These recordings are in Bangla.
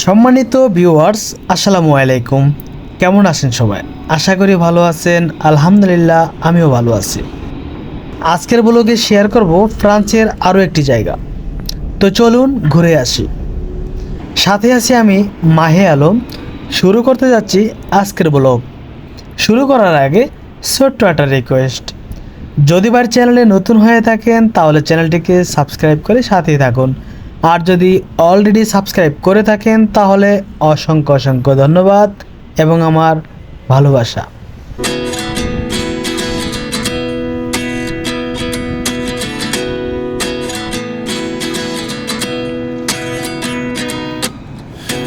সম্মানিত ভিউয়ার্স আসসালামু আলাইকুম। কেমন আছেন সবাই? আশা করি ভালো আছেন। আলহামদুলিল্লাহ, আমিও ভালো আছি। আজকের ব্লগে শেয়ার করব ফ্রান্সের আরও একটি জায়গা। তো চলুন ঘুরে আসি। সাথে আছি আমি মাহে আলম। শুরু করতে যাচ্ছি আজকের ব্লগ শুরু করার আগে ছোট্ট একটা রিকোয়েস্ট যদি বার চ্যানেলে নতুন হয়ে থাকেন, তাহলে চ্যানেলটিকে সাবস্ক্রাইব করে সাথেই থাকুন। আর যদি অলরেডি সাবস্ক্রাইব করে থাকেন তাহলে অসংখ্য অসংখ্য ধন্যবাদ এবং আমার ভালোবাসা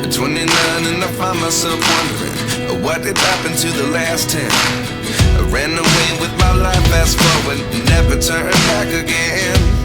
At 29 and I find myself wondering uh, what did happen to the last 10. I ran away with my life, fast forward, never turn back again.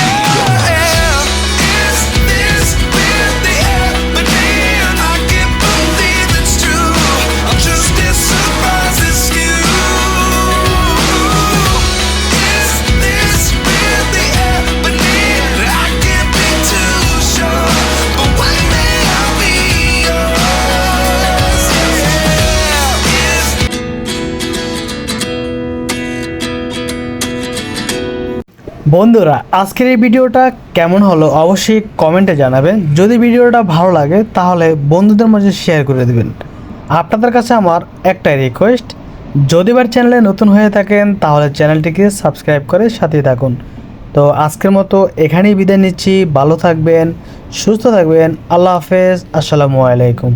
বন্ধুরা, আজকের এই ভিডিওটা কেমন হলো অবশ্যই কমেন্টে জানাবেন। যদি ভিডিওটা ভালো লাগে, তাহলে বন্ধুদের মাঝে শেয়ার করে দেবেন। আপনাদের কাছে আমার একটাই রিকোয়েস্ট যদি বার চ্যানেলে নতুন হয়ে থাকেন, তাহলে চ্যানেলটিকে সাবস্ক্রাইব করে সাথেই থাকুন। তো আজকের মতো এখানেই বিদায় নিচ্ছি, ভালো থাকবেন, সুস্থ থাকবেন, আল্লাহ হাফেজ, আসসালামু আলাইকুম।